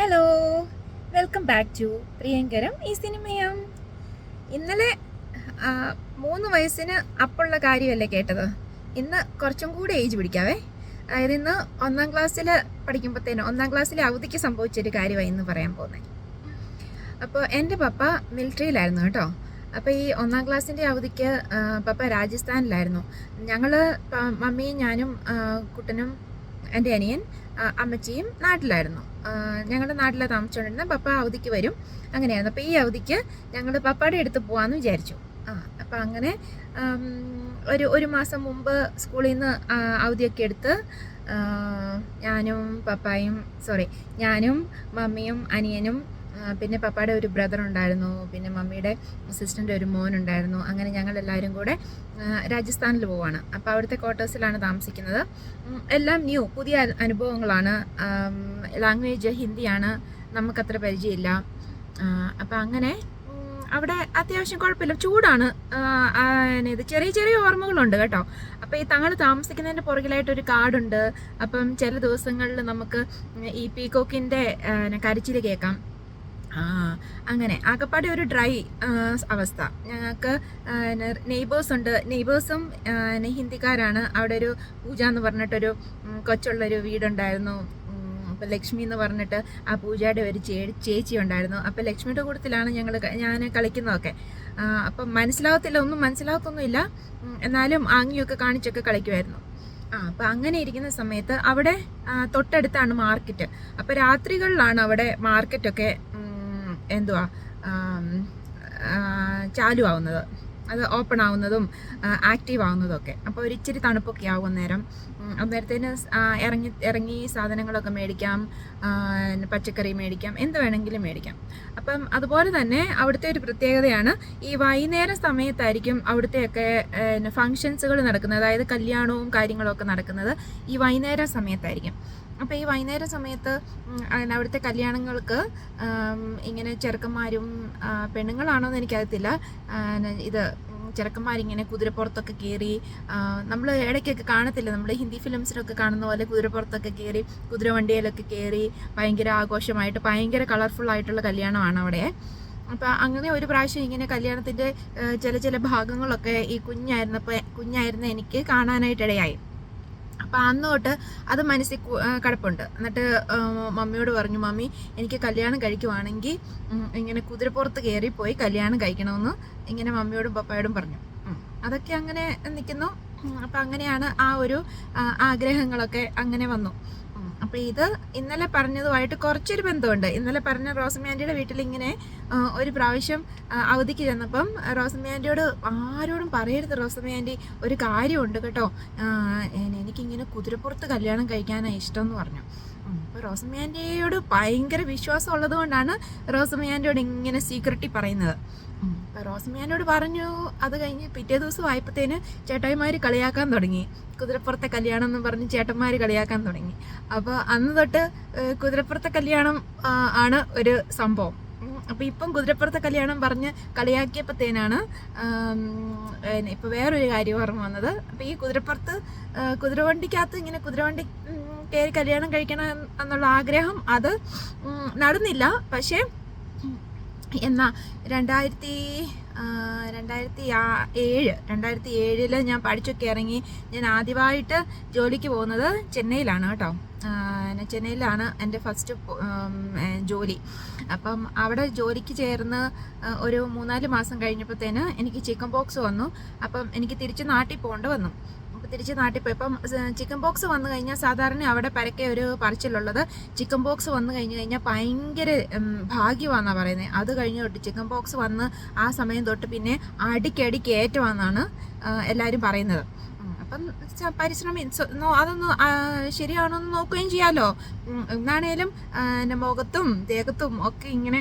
Hello welcome back to പ്രിയങ്കരം ഈ സിനിമയം. ഇന്നലെ മൂന്ന് വയസ്സിന് അപ്പുള്ള കാര്യമല്ലേ കേട്ടത്? ഇന്ന് കുറച്ചും കൂടി ഏജ് പിടിക്കാവേ. അതായത് ഇന്ന് ഒന്നാം ക്ലാസ്സിൽ പഠിക്കുമ്പോഴത്തേനും ഒന്നാം ക്ലാസ്സിലെ അവധിക്ക് സംഭവിച്ചൊരു കാര്യമായി ഇന്ന് പറയാൻ പോകുന്നത് അപ്പോൾ എന്റെ പപ്പ മിലിറ്ററിയിലായിരുന്നു കേട്ടോ. അപ്പോൾ ഈ ഒന്നാം ക്ലാസ്സിന്റെ അവധിക്ക് പപ്പ രാജസ്ഥാനിലായിരുന്നു. ഞങ്ങൾ മമ്മിയും ഞാനും കുട്ടനും എന്റെ അനിയൻ അമ്മച്ചിയും നാട്ടിലായിരുന്നു. ഞങ്ങളുടെ നാട്ടിലെ താമസിച്ചുകൊണ്ടിരുന്ന പപ്പ അവധിക്ക് വരും. അങ്ങനെയായിരുന്നു. അപ്പോൾ ഈ അവധിക്ക് ഞങ്ങൾ പപ്പയുടെ അടുത്ത് പോകാമെന്ന് വിചാരിച്ചു. ആ അപ്പം അങ്ങനെ ഒരു ഒരു മാസം മുമ്പ് സ്കൂളിൽ നിന്ന് അവധിയൊക്കെ എടുത്ത് ഞാനും പപ്പായും സോറി ഞാനും മമ്മിയും അനിയനും പിന്നെ പപ്പയുടെ ഒരു ബ്രദർ ഉണ്ടായിരുന്നു പിന്നെ മമ്മിയുടെ സിസ്റ്ററിന്റെ ഒരു മോൻ ഉണ്ടായിരുന്നു അങ്ങനെ ഞങ്ങൾ എല്ലാവരും കൂടെ രാജസ്ഥാനിൽ പോവാണ്. അപ്പോൾ അവിടുത്തെ ക്വാർട്ടേഴ്സിലാണ് താമസിക്കുന്നത്. എല്ലാം ന്യൂ പുതിയ അനുഭവങ്ങളാണ്. ലാംഗ്വേജ് ഹിന്ദിയാണ് നമുക്കത്ര പരിചയമില്ല. അപ്പം അങ്ങനെ അവിടെ അത്യാവശ്യം കുഴപ്പമില്ല. ചൂടാണ്. ഇത് ചെറിയ ചെറിയ ഓർമ്മകളുണ്ട് കേട്ടോ. അപ്പോൾ ഈ തങ്ങൾ താമസിക്കുന്നതിന്റെ പുറകിലായിട്ടൊരു കാടുണ്ട്. അപ്പം ചില ദിവസങ്ങളിൽ നമുക്ക് ഈ പീകോക്കിന്റെ കരച്ചിൽ കേൾക്കാം. അങ്ങനെ. ആകപ്പാടെ ഒരു ഡ്രൈ അവസ്ഥ. ഞങ്ങൾക്ക് നെയ്ബേഴ്സ് ഉണ്ട്. നെയ്ബേഴ്സും ഹിന്ദിക്കാരാണ്. അവിടെ ഒരു പൂജ എന്ന് പറഞ്ഞിട്ടൊരു കൊച്ചുള്ളൊരു വീടുണ്ടായിരുന്നു. അപ്പോൾ അപ്പം ലക്ഷ്മി എന്ന് പറഞ്ഞിട്ട് ആ പൂജയുടെ ഒരു ചേ ചേച്ചി ഉണ്ടായിരുന്നു. അപ്പം ലക്ഷ്മിയുടെ കൂട്ടത്തിലാണ് ഞങ്ങൾ ഞാൻ കളിക്കുന്നതൊക്കെ. ആ, അപ്പം മനസ്സിലാവത്തില്ല ഒന്നും മനസ്സിലാവത്തൊന്നുമില്ല. എന്നാലും ആംഗ്യമൊക്കെ കാണിച്ചൊക്കെ കളിക്കുമായിരുന്നു ആ അപ്പം അങ്ങനെ ഇരിക്കുന്ന സമയത്ത് അവിടെ തൊട്ടടുത്താണ് മാർക്കറ്റ്. അപ്പം രാത്രികളിലാണ് അവിടെ മാർക്കറ്റൊക്കെ എന്തുവാ ചാലു ആവുന്നത് അത് ഓപ്പൺ ആവുന്നതും ആക്റ്റീവ് ആവുന്നതും ഒക്കെ അപ്പോൾ ഒരു ഇച്ചിരി തണുപ്പൊക്കെ ആവും നേരം അന്നേരത്തേന് ഇറങ്ങി ഇറങ്ങി സാധനങ്ങളൊക്കെ മേടിക്കാം പച്ചക്കറി മേടിക്കാം എന്ത് വേണമെങ്കിലും മേടിക്കാം. അപ്പം അതുപോലെ തന്നെ അവിടുത്തെ ഒരു പ്രത്യേകതയാണ് ഈ വൈകുന്നേര സമയത്തായിരിക്കും അവിടുത്തെയൊക്കെ ഫങ്ഷൻസുകൾ നടക്കുന്നത്. അതായത് കല്യാണവും കാര്യങ്ങളൊക്കെ നടക്കുന്നത് ഈ വൈകുന്നേര സമയത്തായിരിക്കും. അപ്പോൾ ഈ വൈകുന്നേര സമയത്ത് അവിടുത്തെ കല്യാണങ്ങൾക്ക് ഇങ്ങനെ ചെറുക്കന്മാരും പെണ്ണുങ്ങളാണോ എന്ന് എനിക്കറിയത്തില്ല. ഇത് ചെറുക്കന്മാരിങ്ങനെ കുതിരപ്പുറത്തൊക്കെ കയറി നമ്മൾ ഇടയ്ക്കൊക്കെ കാണത്തില്ല. നമ്മൾ ഹിന്ദി ഫിലിംസിലൊക്കെ കാണുന്ന പോലെ കുതിരപ്പുറത്തൊക്കെ കയറി കുതിരവണ്ടിയിലൊക്കെ കയറി ഭയങ്കര ആഘോഷമായിട്ട് ഭയങ്കര കളർഫുൾ ആയിട്ടുള്ള കല്യാണമാണ് അവിടെ. അപ്പോൾ അങ്ങനെ ഒരു പ്രാവശ്യം ഇങ്ങനെ കല്യാണത്തിന്റെ ചില ചില ഭാഗങ്ങളൊക്കെ ഈ കുഞ്ഞായിരുന്നപ്പോൾ കുഞ്ഞായിരുന്ന എനിക്ക് കാണാനായിട്ടിടയായി അപ്പോൾ അന്ന് തൊട്ട് അത് മനസ്സിൽ കിടപ്പുണ്ട്. എന്നിട്ട് മമ്മിയോട് പറഞ്ഞു മമ്മി എനിക്ക് കല്യാണം കഴിക്കുവാണെങ്കിൽ ഇങ്ങനെ കുതിരപ്പുറത്ത് കയറി പോയി കല്യാണം കഴിക്കണമെന്ന് ഇങ്ങനെ മമ്മിയോടും പപ്പയോടും പറഞ്ഞു. അതൊക്കെ അങ്ങനെ നിൽക്കുന്നു അപ്പം അങ്ങനെയാണ് ആ ഒരു ആഗ്രഹങ്ങളൊക്കെ അങ്ങനെ വന്നു. അപ്പോൾ ഇത് ഇന്നലെ പറഞ്ഞതുമായിട്ട് കുറച്ചൊരു ബന്ധമുണ്ട്. ഇന്നലെ പറഞ്ഞ റോസമ്യാന്റിയുടെ വീട്ടിൽ ഇങ്ങനെ ഒരു പ്രാവശ്യം അവധിക്ക് ചെന്നപ്പം റോസമ്യാന്റിയോട് ആരോടും പറയരുത് റോസമ്യാന്റി ഒരു കാര്യമുണ്ട് കേട്ടോ. എനിക്കിങ്ങനെ കുതിരപ്പുറത്ത് കല്യാണം കഴിക്കാനാണ് ഇഷ്ടം എന്ന് പറഞ്ഞു. അപ്പോൾ റോസമ്യാന്റിയോട് ഭയങ്കര വിശ്വാസം ഉള്ളത് കൊണ്ടാണ് റോസമിയാന്റെയോട് ഇങ്ങനെ സീക്രട്ടി പറയുന്നത്. അപ്പോൾ റോസമ്യാനോട് പറഞ്ഞു അത് കഴിഞ്ഞ് പിറ്റേ ദിവസം ആയപ്പോഴത്തേന് ചേട്ടായിമാർ കളിയാക്കാൻ തുടങ്ങി. കുതിരപ്പുറത്തെ കല്യാണം എന്ന് പറഞ്ഞ് ചേട്ടന്മാർ കളിയാക്കാൻ തുടങ്ങി. അപ്പോൾ അന്ന് തൊട്ട് കുതിരപ്പുറത്തെ കല്യാണം ആണ് ഒരു സംഭവം. അപ്പം അപ്പോൾ ഇപ്പം കുതിരപ്പുറത്തെ കല്യാണം പറഞ്ഞ് കളിയാക്കിയപ്പോഴത്തേനാണ് ഇപ്പോൾ വേറൊരു കാര്യം ഓർമ്മ വന്നത്. അപ്പോൾ ഈ കുതിരപ്പുറത്ത് കുതിരവണ്ടിക്കകത്ത് ഇങ്ങനെ കുതിരവണ്ടി കയറി കല്യാണം കഴിക്കണം എന്നുള്ള ആഗ്രഹം അത് നടന്നില്ല. പക്ഷേ എന്നാ രണ്ടായിരത്തി രണ്ടായിരത്തി ഏഴ് രണ്ടായിരത്തി ഏഴിൽ ഞാൻ പഠിച്ചൊക്കെ ഇറങ്ങി ഞാൻ ആദ്യമായിട്ട് ജോലിക്ക് പോകുന്നത് ചെന്നൈയിലാണ് കേട്ടോ. ചെന്നൈയിലാണ് എന്റെ ഫസ്റ്റ് ജോലി. അപ്പം അവിടെ ജോലിക്ക് ചേർന്ന് ഒരു മൂന്നാൽ മാസം കഴിഞ്ഞപ്പോഴത്തേന് എനിക്ക് ചിക്കൻ ബോക്സ് വന്നു. അപ്പം എനിക്ക് തിരിച്ച് നാട്ടിൽ പോകേണ്ട വന്നു. തിരിച്ച് നാട്ടിൽ പോയി. ഇപ്പം ചിക്കൻ ബോക്സ് വന്നു കഴിഞ്ഞാൽ സാധാരണ അവിടെ പരക്കെ ഒരു പറച്ചിലുള്ളത്. ചിക്കൻ ബോക്സ് വന്നു കഴിഞ്ഞ് കഴിഞ്ഞാൽ ഭയങ്കര ഭാഗ്യമാണെന്നാണ് പറയുന്നത് അത് കഴിഞ്ഞ് തൊട്ട് ചിക്കൻ ബോക്സ് വന്ന് ആ സമയം തൊട്ട് പിന്നെ അടിക്കടിക്ക് ഏറ്റമാണെന്നാണ് എല്ലാവരും പറയുന്നത്. അപ്പം പരിശ്രമം അതൊന്ന് ശരിയാണോ എന്ന് നോക്കുകയും ചെയ്യാമല്ലോ എന്നാണേലും എന്റെ മുഖത്തും ദേഹത്തും ഒക്കെ ഇങ്ങനെ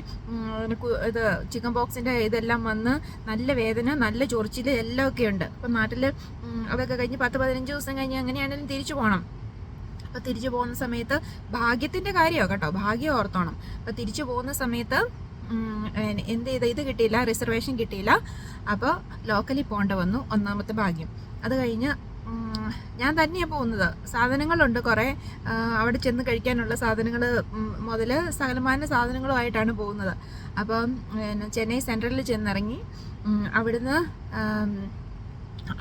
ഇത് ചിക്കൻ പോക്സിന്റെ ഇതെല്ലാം വന്ന് നല്ല വേദന നല്ല ചൊറിച്ചിൽ എല്ലാം ഒക്കെ ഉണ്ട്. അപ്പം നാട്ടിൽ അതൊക്കെ കഴിഞ്ഞ് പത്ത് പതിനഞ്ച് ദിവസം കഴിഞ്ഞ് എങ്ങനെയാണെങ്കിലും തിരിച്ചു പോകണം അപ്പോൾ തിരിച്ചു പോകുന്ന സമയത്ത് ഭാഗ്യത്തിന്റെ കാര്യമാണ് കേട്ടോ. ഭാഗ്യം ഓർത്തോണം. അപ്പോൾ തിരിച്ചു പോകുന്ന സമയത്ത് എന്ത് ചെയ്ത ഇത് കിട്ടിയില്ല റിസർവേഷൻ കിട്ടിയില്ല. അപ്പോൾ ലോക്കലിൽ പോകേണ്ട വന്നു ഒന്നാമത്തെ ഭാഗ്യം. അത് കഴിഞ്ഞ് ഞാൻ തന്നെയാണ് പോകുന്നത്. സാധനങ്ങളുണ്ട് കുറേ. അവിടെ ചെന്ന് കഴിക്കാനുള്ള സാധനങ്ങൾ മുതൽ സകലമാന സാധനങ്ങളുമായിട്ടാണ് പോകുന്നത്. അപ്പം ചെന്നൈ സെൻട്രലിൽ ചെന്നിറങ്ങി അവിടുന്ന്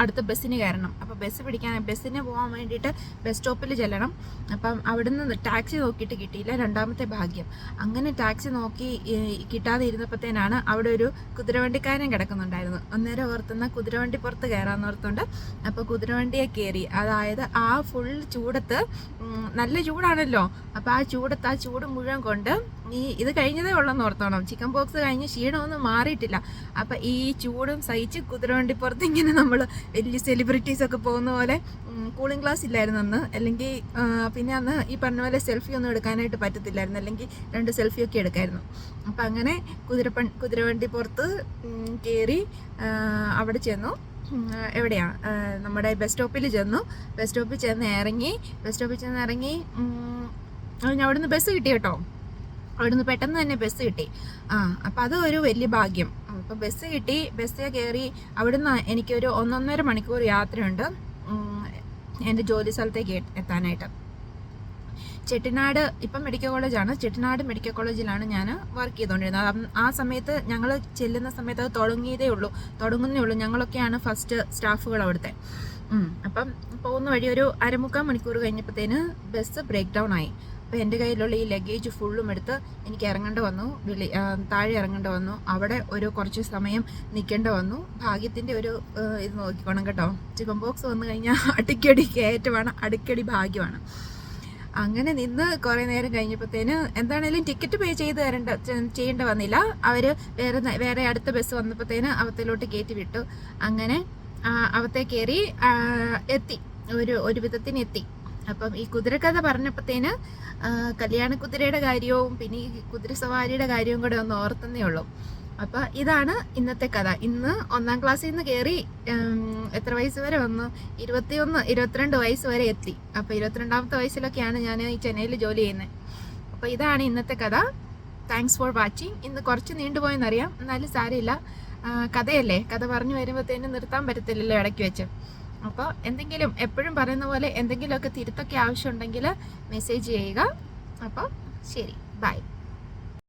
അടുത്ത ബസ്സിന് കയറണം. അപ്പോൾ ബസ് പിടിക്കാൻ ബസ്സിന് പോകാൻ വേണ്ടിയിട്ട് ബസ് സ്റ്റോപ്പിൽ ചെല്ലണം. അപ്പം അവിടുന്ന് ടാക്സി നോക്കിയിട്ട് കിട്ടിയില്ല. രണ്ടാമത്തെ ഭാഗ്യം. അങ്ങനെ ടാക്സി നോക്കി കിട്ടാതെ ഇരുന്നപ്പോഴത്തേനാണ് അവിടെ ഒരു കുതിരവണ്ടിക്കാരൻ കിടക്കുന്നുണ്ടായിരുന്നു അന്നേരം ഓർത്തുന്ന കുതിരവണ്ടി പുറത്ത് കയറാന്ന് ഓർത്തുകൊണ്ട് അപ്പോൾ കുതിരവണ്ടിയെ കയറി. അതായത് ആ ഫുൾ ചൂടത്ത് നല്ല ചൂടാണല്ലോ. അപ്പോൾ ആ ചൂടത്ത് ആ ചൂട് മുഴുവൻ കൊണ്ട് ഈ ഇത് കഴിഞ്ഞതേ ഉള്ളെന്ന് ഓർത്തോണം. ചിക്കൻ ബോക്സ് കഴിഞ്ഞ് ക്ഷീണമൊന്നും മാറിയിട്ടില്ല. അപ്പം ഈ ചൂടും സഹിച്ച് കുതിരവണ്ടി പുറത്ത് ഇങ്ങനെ നമ്മൾ വലിയ സെലിബ്രിറ്റീസ് ഒക്കെ പോകുന്ന പോലെ കൂളിംഗ് ഗ്ലാസ് ഇല്ലായിരുന്നു അന്ന്. അല്ലെങ്കിൽ പിന്നെ അന്ന് ഈ പറഞ്ഞ പോലെ സെൽഫി ഒന്നും എടുക്കാനായിട്ട് പറ്റത്തില്ലായിരുന്നു. അല്ലെങ്കിൽ രണ്ട് സെൽഫി ഒക്കെ എടുക്കായിരുന്നു. അപ്പം അങ്ങനെ കുതിരപ്പൺ കുതിരവണ്ടി പുറത്ത് കയറി അവിടെ ചെന്നു. എവിടെയാ? നമ്മുടെ ബസ് സ്റ്റോപ്പിൽ ചെന്നു. ബസ് സ്റ്റോപ്പിൽ ചെന്ന് ഇറങ്ങി ബസ് സ്റ്റോപ്പിൽ ചെന്ന് ഇറങ്ങി അവിടുന്ന് ബസ് കിട്ടി കേട്ടോ. അവിടുന്ന് പെട്ടെന്ന് തന്നെ ബസ് കിട്ടി. ആ അപ്പം അത് ഒരു വലിയ ഭാഗ്യം. അപ്പോൾ ബസ് കിട്ടി ബസ്സിൽ കയറി അവിടുന്ന് എനിക്കൊരു ഒന്നൊന്നര മണിക്കൂർ യാത്രയുണ്ട്. എന്റെ ജോലി സ്ഥലത്തേക്ക് എത്താനായിട്ട്. ചെട്ടിനാട് ഇപ്പം മെഡിക്കൽ കോളേജാണ് ചെട്ടിനാട് മെഡിക്കൽ കോളേജിലാണ് ഞാൻ വർക്ക് ചെയ്തുകൊണ്ടിരുന്നത് ആ സമയത്ത് ഞങ്ങൾ ചെല്ലുന്ന സമയത്ത് അത് തുടങ്ങിയതേ ഉള്ളൂ. തുടങ്ങുന്നേ ഉള്ളൂ. ഞങ്ങളൊക്കെയാണ് ഫസ്റ്റ് സ്റ്റാഫുകൾ അവിടുത്തെ. അപ്പം പോകുന്ന വഴി ഒരു അരമുക്കാൽ മണിക്കൂർ കഴിഞ്ഞപ്പോഴത്തേന് ബസ് ബ്രേക്ക് ഡൗൺ ആയി. അപ്പോൾ എന്റെ കയ്യിലുള്ള ഈ ലഗേജ് ഫുള്ളും എടുത്ത് എനിക്ക് ഇറങ്ങേണ്ട വന്നു. വിളി താഴെ ഇറങ്ങേണ്ട വന്നു. അവിടെ ഒരു കുറച്ച് സമയം നിൽക്കേണ്ട വന്നു. ഭാഗ്യത്തിന്റെ ഒരു ഇത് നോക്കിക്കോണം കേട്ടോ. ചിക്കൻ ബോക്സ് വന്നു കഴിഞ്ഞാൽ അടിക്കടി കയറ്റമാണ്. അടിക്കടി ഭാഗ്യമാണ്. അങ്ങനെ നിന്ന് കുറേ നേരം കഴിഞ്ഞപ്പോഴത്തേന് എന്താണേലും ടിക്കറ്റ് പേ ചെയ്ത് തരേണ്ട ചെയ്യേണ്ട വന്നില്ല. അവർ വേറെ വേറെ അടുത്ത ബസ് വന്നപ്പോഴത്തേന് അവത്തിലോട്ട് കയറ്റി വിട്ടു. അങ്ങനെ അവത്തെ കയറി എത്തി. ഒരു ഒരു വിധത്തിന് എത്തി. അപ്പം ഈ കുതിരക്കഥ പറഞ്ഞപ്പോഴത്തേന് കല്യാണ കുതിരയുടെ കാര്യവും പിന്നെ ഈ കുതിര സവാരിയുടെ കാര്യവും കൂടെ ഒന്ന് ഓർത്തന്നേ ഉള്ളൂ. അപ്പം ഇതാണ് ഇന്നത്തെ കഥ. ഇന്ന് ഒന്നാം ക്ലാസ്സിൽ നിന്ന് കയറി എത്ര വയസ്സ് വരെ വന്നു? ഇരുപത്തിയൊന്ന് ഇരുപത്തിരണ്ട് വയസ്സ് വരെ എത്തി. അപ്പോൾ ഇരുപത്തിരണ്ടാമത്തെ വയസ്സിലൊക്കെയാണ് ഞാൻ ഈ ചെന്നൈയിൽ ജോലി ചെയ്യുന്നത്. അപ്പോൾ ഇതാണ് ഇന്നത്തെ കഥ. താങ്ക്സ് ഫോർ വാച്ചിങ് ഇന്ന് കുറച്ച് നീണ്ടുപോയെന്നറിയാം എന്നാലും സാരമില്ല. കഥയല്ലേ? കഥ പറഞ്ഞു വരുമ്പോഴത്തേനും നിർത്താൻ പറ്റത്തില്ലല്ലോ ഇടയ്ക്ക് വെച്ച്. അപ്പോൾ എന്തെങ്കിലും എപ്പോഴും പറയുന്ന പോലെ എന്തെങ്കിലുമൊക്കെ തിരുത്തൊക്കെ ആവശ്യമുണ്ടെങ്കിൽ മെസ്സേജ് ചെയ്യുക. അപ്പോൾ ശരി. ബൈ